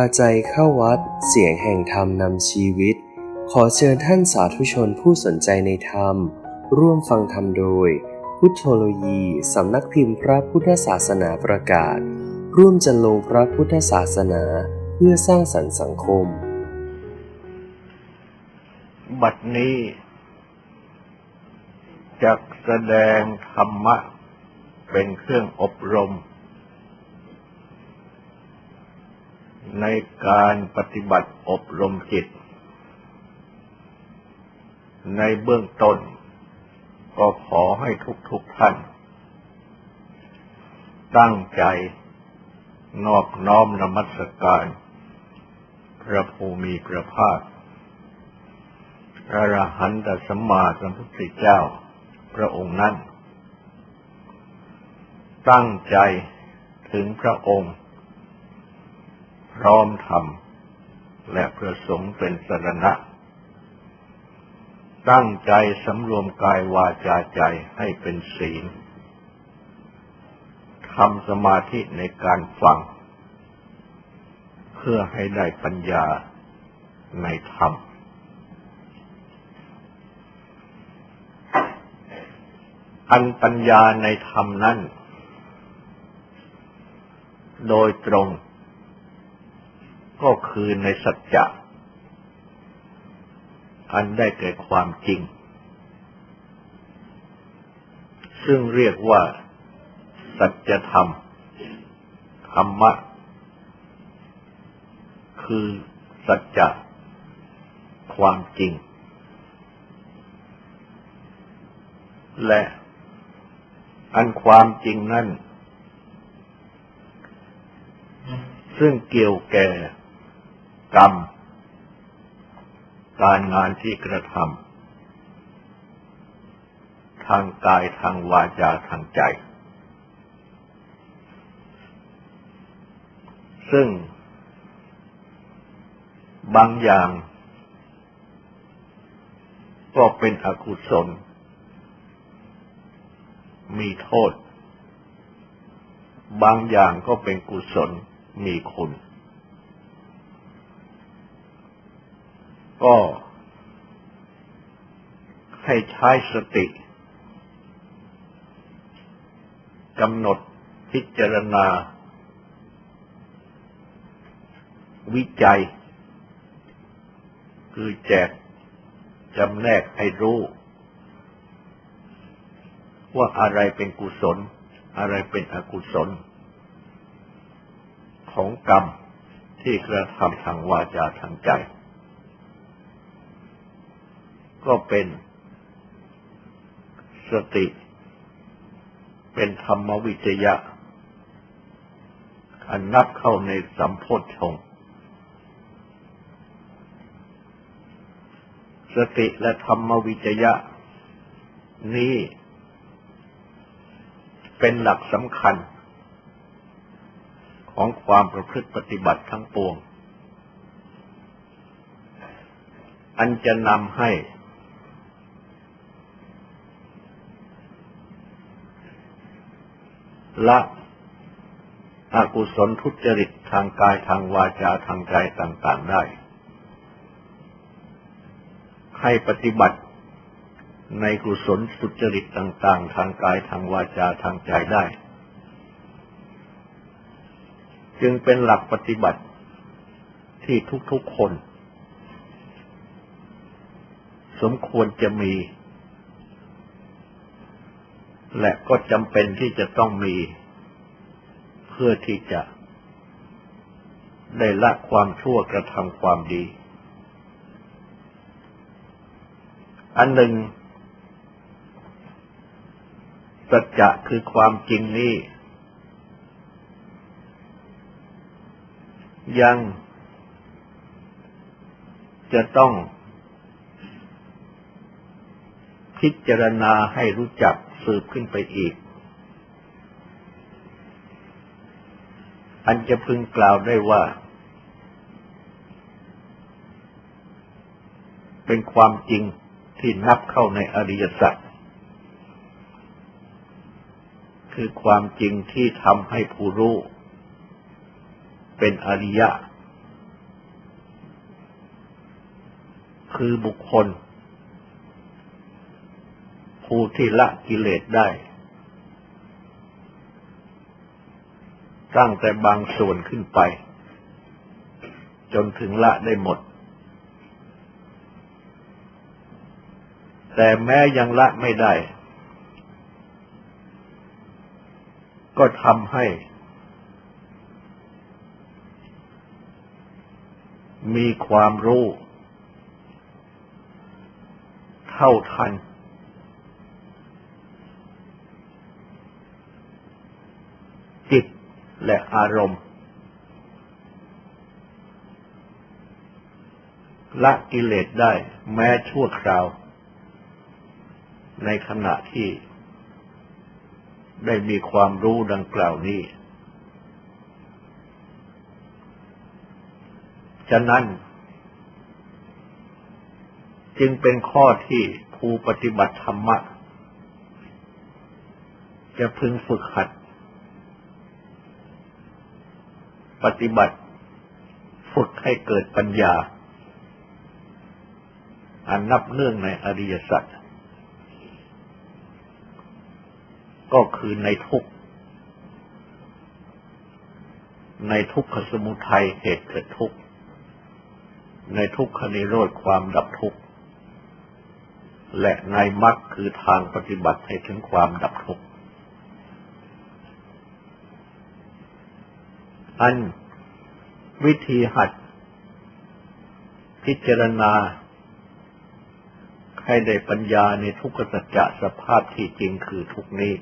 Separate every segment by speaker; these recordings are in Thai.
Speaker 1: าใจเข้าวัด เสียงแห่งธรรมนำชีวิต ขอเชิญท่านสาธุชนผู้สนใจในธรรม ร่วมฟังธรรมโดย พุทธโลยีสำนักพิมพ์พระพุทธศาสนาประกาศ ร่วมจันลงพระพุทธศาสนาเพื่อสร้างสรรค์สังคม
Speaker 2: บัดนี้จักแสดงธรรมะ เป็นเครื่องอบรม ในการปฏิบัติอบรมจิต ในเบื้องต้น ก็ขอให้ทุกๆทท่าน ตั้งใจนอบน้อมนมัสการ พระภูมิพระภาคพระรหันตสัมมาสัมพุทธเจ้า พระองค์นั้น ตั้งใจถึงพระองค์ พร้อมธรรม และประสงค์เป็นสรณะ ตั้งใจสำรวมกายวาจาใจให้เป็นศีลทำสมาธิในการฟัง เพื่อให้ได้ปัญญาในธรรม อันปัญญาในธรรมนั้น โดยตรง ก็คือในสัจจะ อันได้แก่ความจริง ซึ่งเรียกว่า สัจธรรมธรรมะ คือสัจจะความจริง และอันความจริงนั่น ซึ่งเกี่ยวแก่ กรรม การงานที่กระทำทางกายทางวาจาทางใจ ซึ่ง บางอย่าง ก็เป็นอกุศล มีโทษ บางอย่างก็เป็นกุศลมีคุณ ก็ให้ใช้สติกำหนดพิจารณา วิจัย คือแจกจำแนกให้รู้ ว่าอะไรเป็นกุศล อะไรเป็นอกุศล ของกรรมที่กระทำทางวาจาทางใจ ก็เป็นสติ เป็นธรรมวิจยะ อันนับเข้าในสัมโพธชงค์สติและธรรมวิจยะ นี้เป็นหลักสำคัญ ของความประพฤติปฏิบัติทั้งปวง อันจะนำให้ ละอกุศลทุจริตทางกายทางวาจาทางใจต่าง ๆได้ ให้ปฏิบัติในกุศลสุจริตต่าง ๆ ทางกายทางวาจาทางใจได้ จึงเป็นหลักปฏิบัติที่ทุกๆคน สมควรจะมี และก็จำเป็นที่จะต้องมี เพื่อที่จะ ได้ละความชั่วกระทำความดี อันหนึ่งสัจจะคือความจริงนี้ยังจะต้องพิจารณาให้รู้จัก สืบขึ้นไปอีก อันจะพึงกล่าวได้ว่า เป็นความจริงที่นับเข้าในอริยสัจคือความจริงที่ทำให้ผู้รู้เป็นอริยะ คือบุคคล ผู้ที่ละกิเลสได้ ตั้งแต่บางส่วนขึ้นไป จนถึงละได้หมด แต่แม้ยังละไม่ได้ ก็ทำให้ มีความรู้ เท่าทัน จิต และอารมณ์ ละกิเลสได้แม้ชั่วคราว ในขณะที่ ได้มีความรู้ดังกล่าวนี้ ฉะนั้น จึงเป็นข้อที่ผู้ปฏิบัติธรรมะจะพึงฝึกหัด ปฏิบัติ ฝึกให้เกิดปัญญา อันนับเนื่องในอริยสัจก็คือในทุกในทุกขสมุทัยเหตุเกิดทุกข์ ในทุกขนิโรธความดับทุกข์ และในมรรคคือทางปฏิบัติให้ถึงความดับทุกข์ อัน วิธีหัด พิจารณา ให้ได้ปัญญาในทุกขสัจจะสภาพที่จริงคือทุกนี้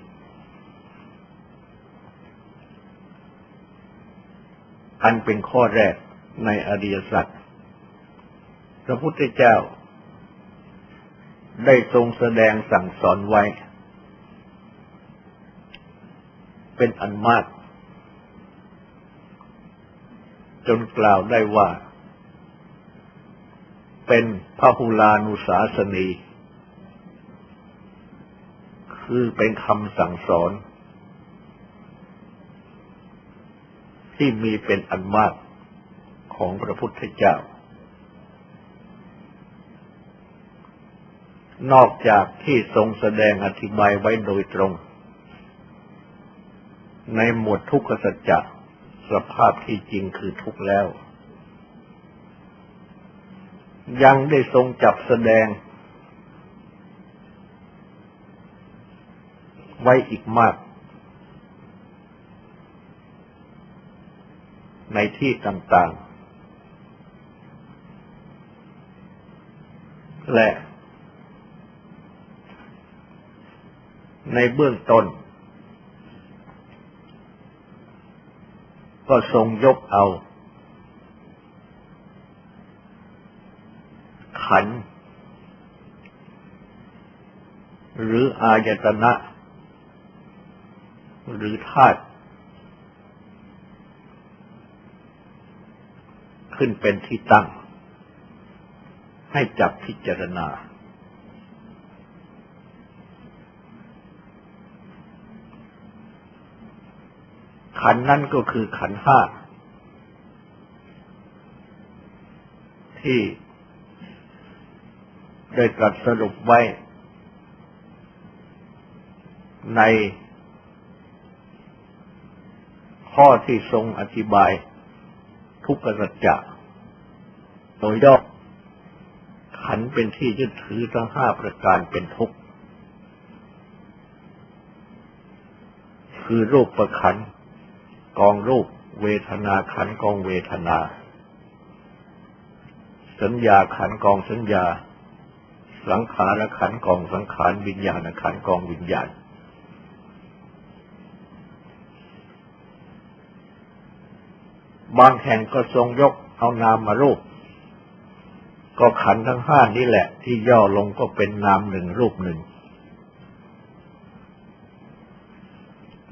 Speaker 2: อันเป็นข้อแรกในอริยสัจพระพุทธเจ้า ได้ทรงแสดงสั่งสอนไว้ เป็นอันมาก จนกล่าวได้ว่า เป็นพหุลานุสาสนี คือเป็นคำสั่งสอน ที่มีเป็นอันมากของพระพุทธเจ้า นอกจากที่ทรงแสดงอธิบายไว้โดยตรง ในหมวดทุกขสัจจะ สภาพที่จริงคือทุกข์แล้ว ยังได้ทรงจับแสดง ไว้อีกมาก ในที่ต่างๆ และ ในเบื้องต้น ก็ทรงยกเอา ขัน หรืออายตนะ หรือธาตุขึ้นเป็นที่ตั้ง ให้จับพิจารณา ขันนั่นก็คือขันห้าที่ได้ตรัสสรุปไว้ ในข้อที่ทรงอธิบาย ทุกขสัจจะโดยย่อขันเป็นที่ยึดถือทั้งห้าประการเป็นทุกข์ คือรูปประขันธ กองรูป เวทนาขันกองเวทนา สัญญาขันกองสัญญา สังขารขันกองสังขารวิญญาณขันกองวิญญาณบางแห่งก็ทรงยกเอานามมารูป ก็ขันทั้งห้านี่แหละ ที่ย่อลงก็เป็นนามหนึ่งรูปหนึ่ง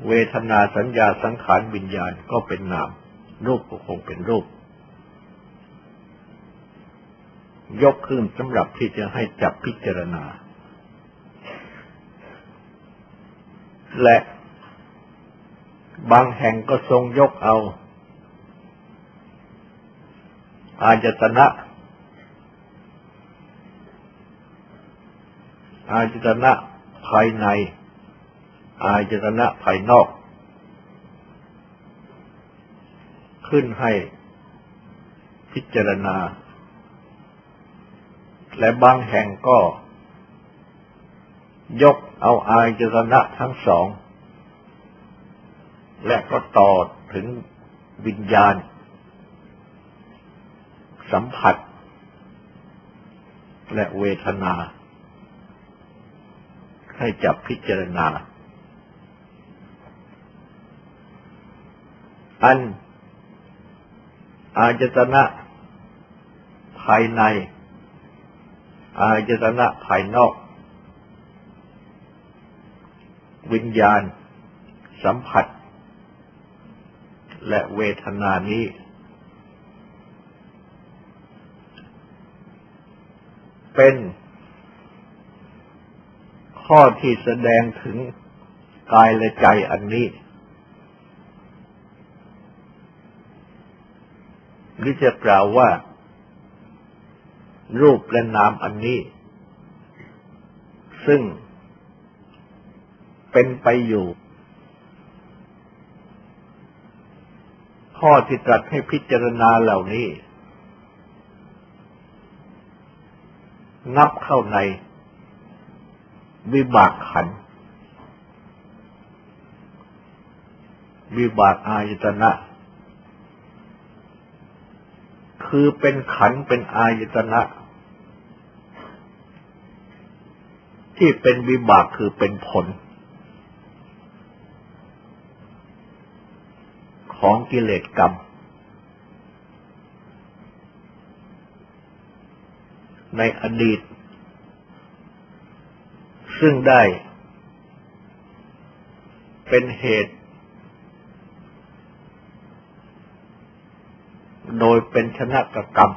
Speaker 2: เวทนาสัญญาสังขารวิญญาณก็เป็นนาม รูปก็คงเป็นรูป ยกขึ้นสำหรับที่จะให้จับพิจารณา และบางแห่งก็ทรงยกเอา อายตนะอายตนะภายใน อายตนะภายนอก ขึ้นให้พิจารณา และบางแห่งก็ ยกเอาอายตนะทั้งสอง และก็ต่อถึงวิญญาณ สัมผัส และเวทนา ให้จับพิจารณา อัน อาจตนะภายใน อาจตนะภายนอก วิญญาณ สัมผัส และเวทนานี้ เป็นข้อที่แสดงถึงกายและใจอันนี้ หรือจะกล่าวว่า รูปและนามอันนี้ ซึ่งเป็นไปอยู่ ข้อที่ตรัสให้พิจารณาเหล่านี้ นับเข้าใน วิบากขัน วิบากอายตนะ คือเป็นขันเป็นอายตนะ ที่เป็นวิบากคือเป็นผล ของกิเลสกรรม ในอดีต ซึ่งได้เป็นเหตุ โดยเป็นชนะกกรรม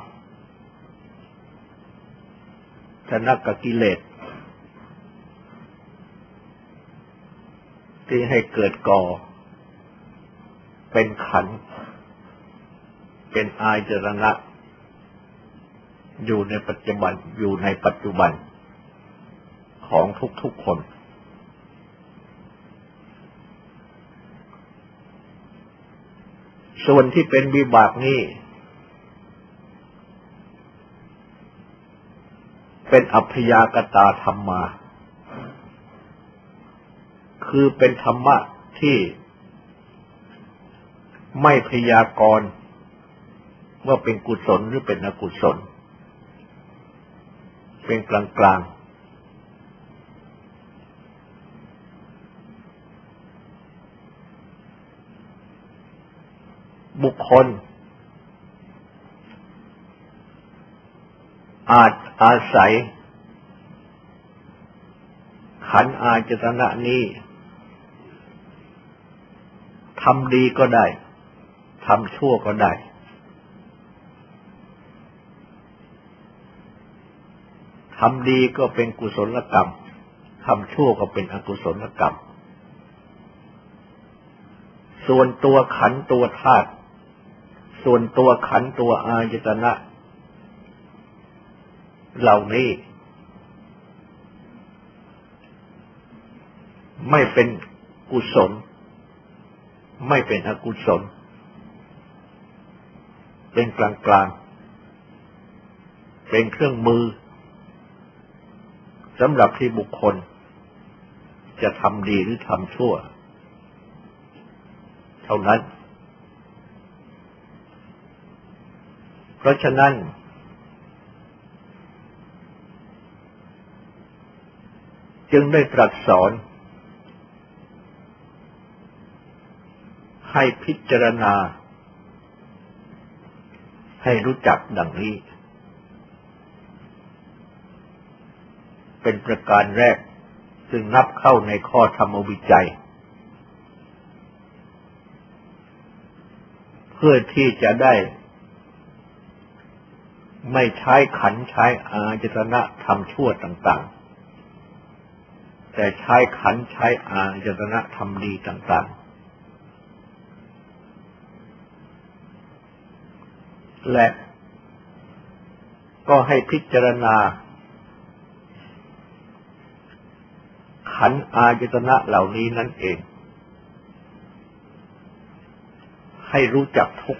Speaker 2: ชนะกกิเลสที่ให้เกิดก่อ เป็นขัน เป็นอายจรณะ อยู่ในปัจจุบันอยู่ในปัจจุบัน ของทุกๆคนส่วนที่เป็นวิบากนี้ เป็นอัพยากตาธรรมาคือเป็นธรรมะที่ไม่พยากรณ์ว่าเป็นกุศลหรือเป็นอกุศล เป็นกลางกลางบุคคล อาจอาศัย ขันอาจตนะนี้ทำดีก็ได้ทำชั่วก็ได้ ทำดีก็เป็นกุศลกรรม ทำชั่วก็เป็นอกุศลกรรม ส่วนตัวขันตัวธาตุ ส่วนตัวขันตัวอายตนะ เหล่านี้ ไม่เป็นกุศล ไม่เป็นอกุศล เป็นกลางกลางเป็นเครื่องมือสำหรับที่บุคคล จะทำดีหรือทำชั่ว เท่านั้น เพราะฉะนั้น จึงได้ตรัสสอน ให้พิจารณา ให้รู้จักดังนี้ เป็นประการแรกซึ่งนับเข้าในข้อธรรมวิจัย เพื่อที่จะได้ไม่ใช้ขันใช้อาจตนะทำชั่วต่าง ๆ แต่ใช้ขันใช้อาจตนะทำดีต่างๆ และก็ให้พิจารณา ขันอายตนะเหล่านี้นั่นเอง ให้รู้จักทุก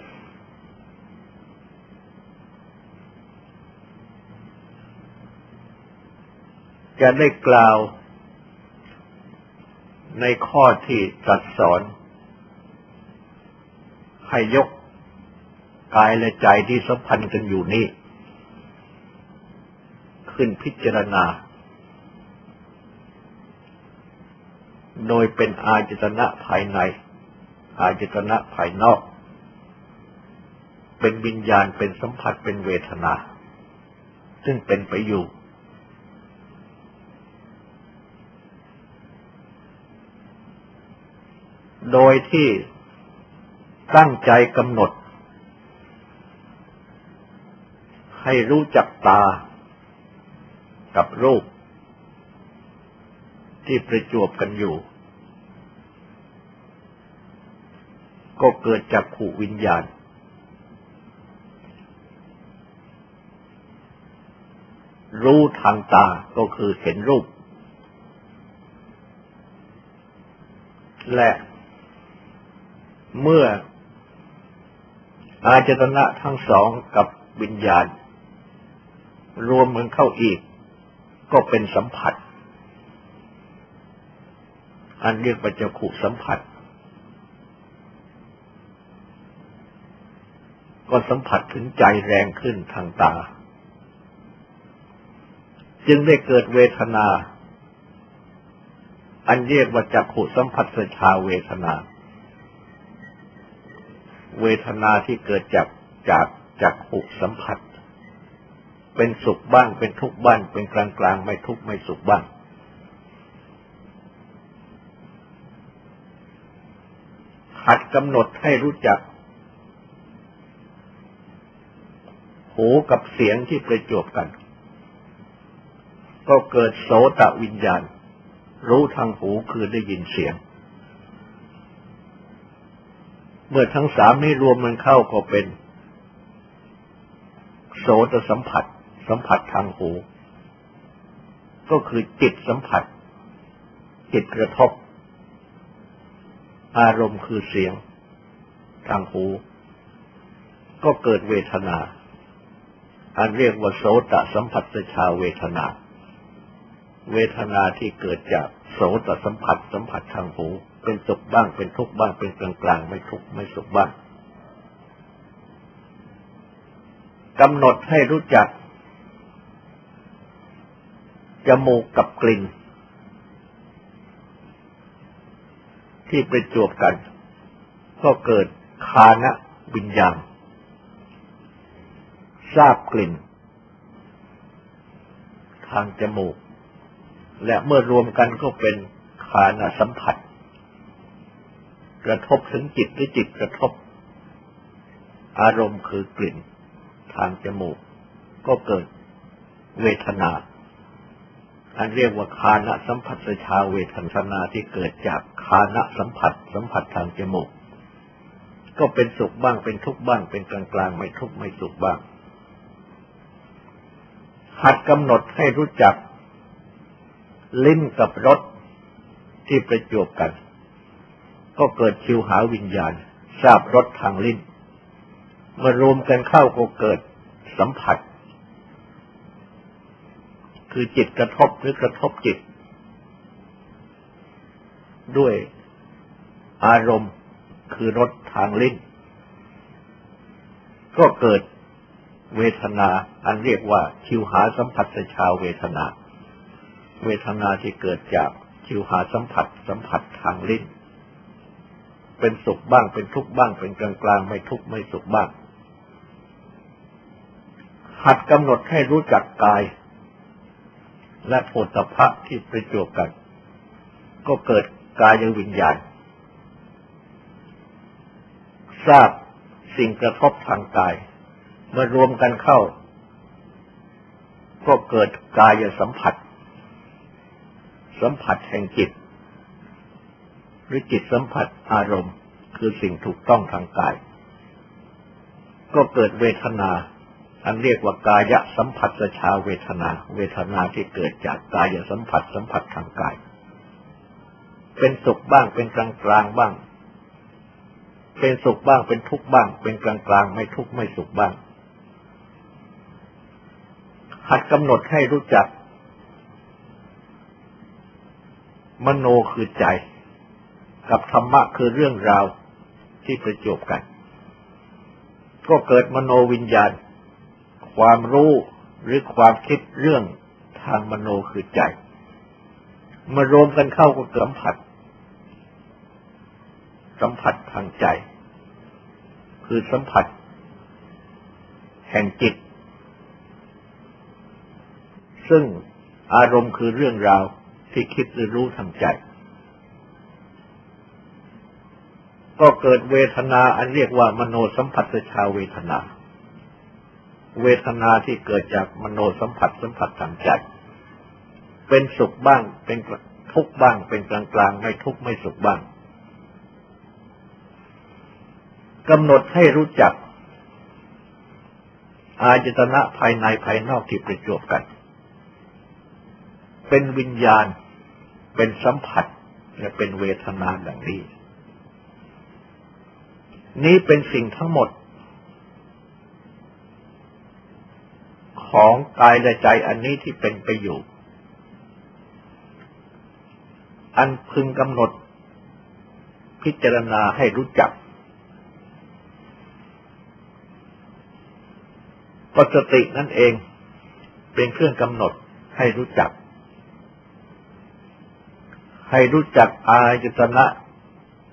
Speaker 2: จะได้กล่าว ในข้อที่ตรัสสอนให้ยกกายและใจที่สัมพันธ์กันอยู่นี่ขึ้นพิจารณา โดยเป็นอาจตนะภายใน อาจตนะภายนอก เป็นวิญญาณเป็นสัมผัสเป็นเวทนา ซึ่งเป็นไปอยู่ โดยที่ตั้งใจกำหนด ให้รู้จักตากับรูป ที่ประจวบกันอยู่ ก็เกิดจากขู่วิญญาณ รู้ทางตาก็คือเห็นรูป และ เมื่อ อาจตนะทั้งสองกับวิญญาณ รวมมันเข้าอีก ก็เป็นสัมผัส อันเรียกว่าจะขู่สัมผัส ก็สัมผัสถึงใจแรงขึ้นทางตา จึงได้เกิดเวทนา อันเรียกว่าจักขุสัมผัสสชาเวทนา เวทนาที่เกิดจากจากจากหุสัมผัส เป็นสุขบ้าง เป็นทุกข์บ้าง เป็นกลางกลางไม่ทุกข์ไม่สุขบ้าง หัดกำหนดให้รู้จัก หูกับเสียงที่ประจวบกัน ก็เกิดโสตวิญญาณ รู้ทางหูคือได้ยินเสียง เมื่อทั้งสามนี้รวมมันเข้าก็เป็น โสตสัมผัส สัมผัสทางหู ก็คือจิตสัมผัส จิตกระทบ อารมณ์คือเสียง ทางหู ก็เกิดเวทนาอันเรียกว่าโสตสัมผัสชาเวทนา เวทนาที่เกิดจากโสตสัมผัสสัมผัสทางหู เป็นสุขบ้าง เป็นทุกข์บ้าง เป็นกลางกลางไม่ทุกข์ไม่สุขบ้างกำหนดให้รู้จักจมูกกับกลิ่น ที่ประจวบกัน ก็เกิดคานะวิญญาณทราบกลิ่น ทางจมูก และเมื่อรวมกันก็เป็นคานะสัมผัส กระทบถึงจิตหรือจิตกระทบ อารมณ์คือกลิ่น ทางจมูก ก็เกิดเวทนา อันเรียกว่าคานะสัมผัสชาเวทนาที่เกิดจากคานะสัมผัส สัมผัสทางจมูก ก็เป็นสุขบ้างเป็นทุกข์บ้าง เป็นกลางกลางไม่ทุกข์ไม่สุขบ้าง หัดกำหนดให้รู้จักลิ้นกับรสที่ประจวบกัน ก็เกิดชิวหาวิญญาณทราบรสทางลิ้นเมื่อรวมกันเข้าก็เกิดสัมผัส คือจิตกระทบหรือกระทบจิต ด้วยอารมณ์คือรสทางลิ้นก็เกิดเวทนาอันเรียกว่าชิวหาสัมผัสชาวเวทนา เวทนาที่เกิดจากชิวหาสัมผัสสัมผัสทางลิ้น เป็นสุขบ้าง เป็นทุกข์บ้าง เป็นกลางกลางไม่ทุกข์ไม่สุขบ้าง หัดกำหนดให้รู้จักกาย และโพธพะที่ประจวบกัน ก็เกิดกายยังวิญญาณ ทราบสิ่งกระทบทางกายเมื่อรวมกันเข้า ก็เกิดกายสัมผัส สัมผัสแห่งจิต รือจิตสัมผัสอารมณ์ คือสิ่งถูกต้องทางกาย ก็เกิดเวทนา อันเรียกว่ากายสัมผัสชาเวทนา เวทนาที่เกิดจากกายสัมผัสสัมผัสทางกาย เป็นสุขบ้างเป็นกลางกลางบ้าง เป็นสุขบ้างเป็นทุกข์บ้าง เป็นกลางกลางไม่ทุกข์ไม่สุขบ้างหัดกำหนดให้รู้จัก มโนคือใจ กับธรรมะคือเรื่องราวที่ประจบกัน ก็เกิดมโนวิญญาณ ความรู้หรือความคิดเรื่องทางมโนคือใจมารวมกันเข้าก็เกิดสัมผัส สัมผัสทางใจ คือสัมผัส แห่งจิต ซึ่งอารมณ์คือเรื่องราวที่คิดหรือรู้ทางใจ ก็เกิดเวทนาอันเรียกว่ามโนสัมผัสชาเวทนา เวทนาที่เกิดจากมโนสัมผัสสัมผัสทางใจ เป็นสุขบ้าง เป็นทุกข์บ้าง เป็นกลางกลางๆไม่ทุกข์ไม่สุขบ้างกำหนดให้รู้จัก อาจตนะภายในภายนอกที่ประจวบกัน เป็นวิญญาณ เป็นสัมผัส และเป็นเวทนาดังนี้ นี้เป็นสิ่งทั้งหมด ของกายและใจอันนี้ที่เป็นไปอยู่ อันพึงกำหนด พิจารณาให้รู้จักปสตินั่นเองเป็นเครื่องกำหนดให้รู้จัก ให้รู้จักอายตนะ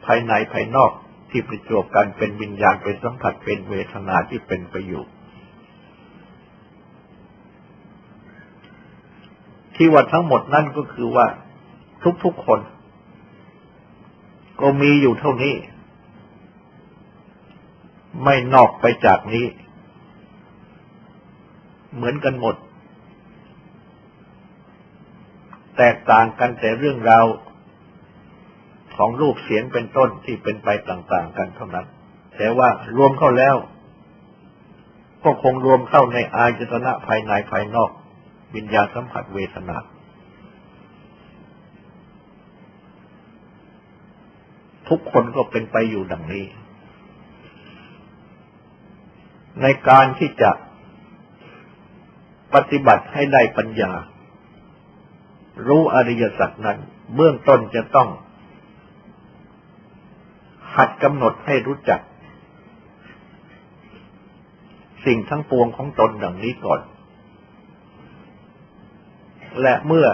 Speaker 2: ภายในภายนอก ที่ประจวบกันเป็นวิญญาณเป็นสัมผัสเป็นเวทนาที่เป็นไปอยู่ที่ว่าทั้งหมดนั่นก็คือว่าทุกๆคน ก็มีอยู่เท่านี้ ไม่นอกไปจากนี้ เหมือนกันหมด แตกต่างกันแต่เรื่องราว ของรูปเสียงเป็นต้นที่เป็นไปต่าง ๆ กันเท่านั้น แต่ว่ารวมเข้าแล้ว ก็คงรวมเข้าในอายตนะภายในภายนอกวิญญาณสัมผัสเวทนาทุกคนก็เป็นไปอยู่ดังนี้ ในการที่จะปฏิบัติให้ได้ปัญญา รู้อริยสัจนั้น เบื้องต้นจะต้อง หัดกำหนดให้รู้จัก สิ่งทั้งปวงของตนดังนี้ก่อน และเมื่อ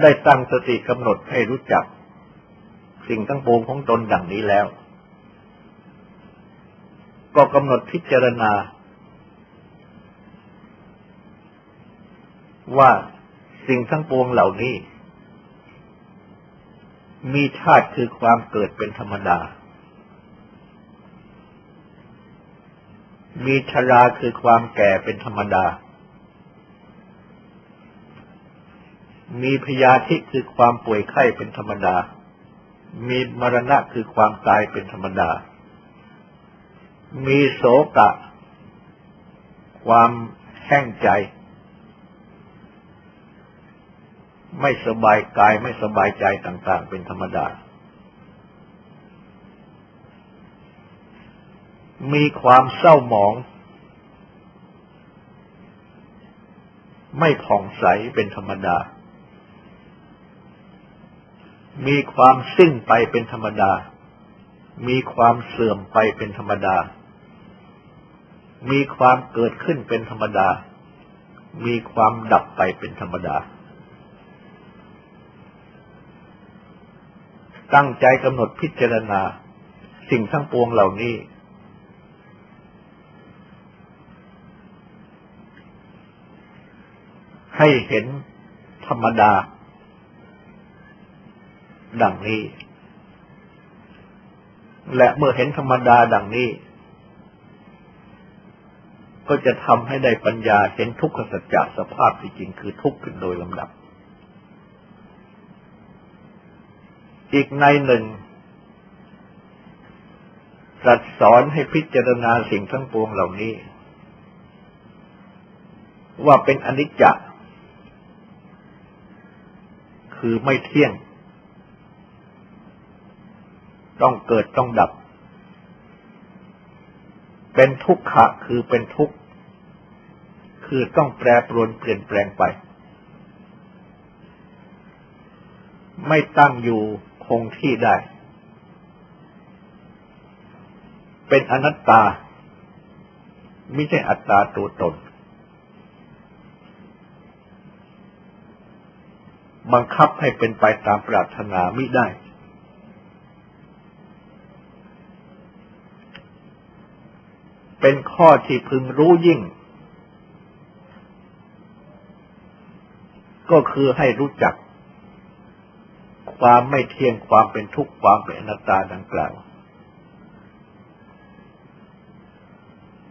Speaker 2: ได้ตั้งสติกำหนดให้รู้จัก สิ่งทั้งปวงของตนดังนี้แล้ว ก็กำหนดพิจารณา ว่าสิ่งทั้งปวงเหล่านี้ มีชาติคือความเกิดเป็นธรรมดา มีชราคือความแก่เป็นธรรมดา มีพยาธิคือความป่วยไข้เป็นธรรมดา มีมรณะคือความตายเป็นธรรมดา มีโศกะ ความแห้งใจ ไม่สบายกายไม่สบายใจต่างๆ เป็นธรรมดา มีความเศร้าหมอง ไม่ผ่องใสเป็นธรรมดา มีความสิ้นไปเป็นธรรมดา มีความเสื่อมไปเป็นธรรมดา มีความเกิดขึ้นเป็นธรรมดา มีความดับไปเป็นธรรมดา ตั้งใจกำหนดพิจารณา สิ่งทั้งปวงเหล่านี้ ให้เห็นธรรมดา ดังนี้ และเมื่อเห็นธรรมดาดังนี้ ก็จะทำให้ได้ปัญญาเห็นทุกขสัจจะสภาพที่จริงคือทุกข์ขึ้นโดยลำดับ อีกในหนึ่งตรัสสอนให้พิจารณาสิ่งทั้งปวงเหล่านี้ ว่าเป็นอนิจจ์คือไม่เที่ยง ต้องเกิดต้องดับ เป็นทุกขะคือเป็นทุกข์ คือต้องแปรปรวนเปลี่ยนแปลงไป ไม่ตั้งอยู่ คงที่ได้ เป็นอนัตตา ไม่ใช่อัตตาตัวตน บังคับให้เป็นไปตามปรารถนาไม่ได้ เป็นข้อที่พึงรู้ยิ่ง ก็คือให้รู้จัก ความไม่เที่ยงความเป็นทุกข์ความเป็นอนัตตาดังกล่าว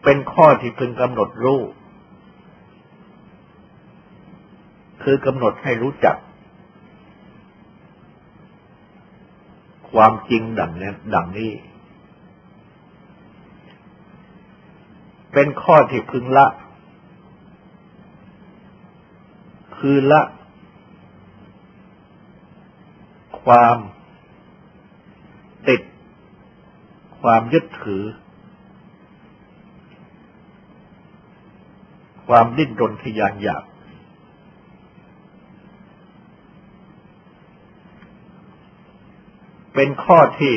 Speaker 2: เป็นข้อที่พึงกำหนดรู้คือกำหนดให้รู้จัก ความจริงดังนี้ดังนี้ เป็นข้อที่พึงละ คือละ ความติด ความยึดถือ ความดิ้นรนทยานอยาก เป็นข้อที่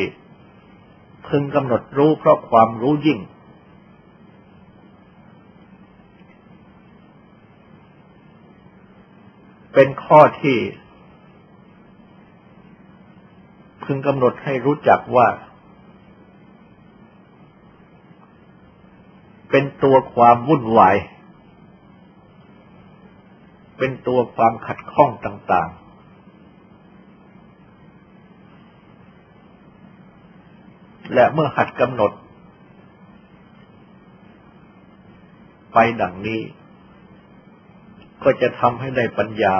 Speaker 2: พึงกำหนดรู้เพราะความรู้ยิ่ง เป็นข้อที่ พึงกำหนดให้รู้จักว่า เป็นตัวความวุ่นวาย เป็นตัวความขัดข้องต่าง ๆ และเมื่อหัดกำหนด ไปดังนี้ ก็จะทำให้ได้ปัญญา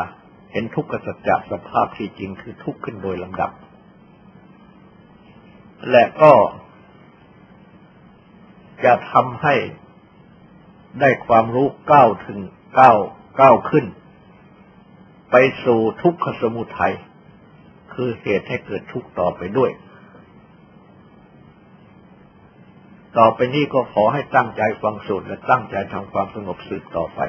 Speaker 2: เห็นทุกขสัจจะสภาพที่จริงคือทุกข์ขึ้นโดยลำดับ และก็จะทำให้ได้ความรู้ก้าวถึงก้าวก้าวขึ้น ไปสู่ทุกขสมุทัยคือเหตุให้เกิดทุกข์ต่อไปด้วย ต่อไปนี้ก็ขอให้ตั้งใจฟังสูตรและตั้งใจทำความสงบสืบต่อไป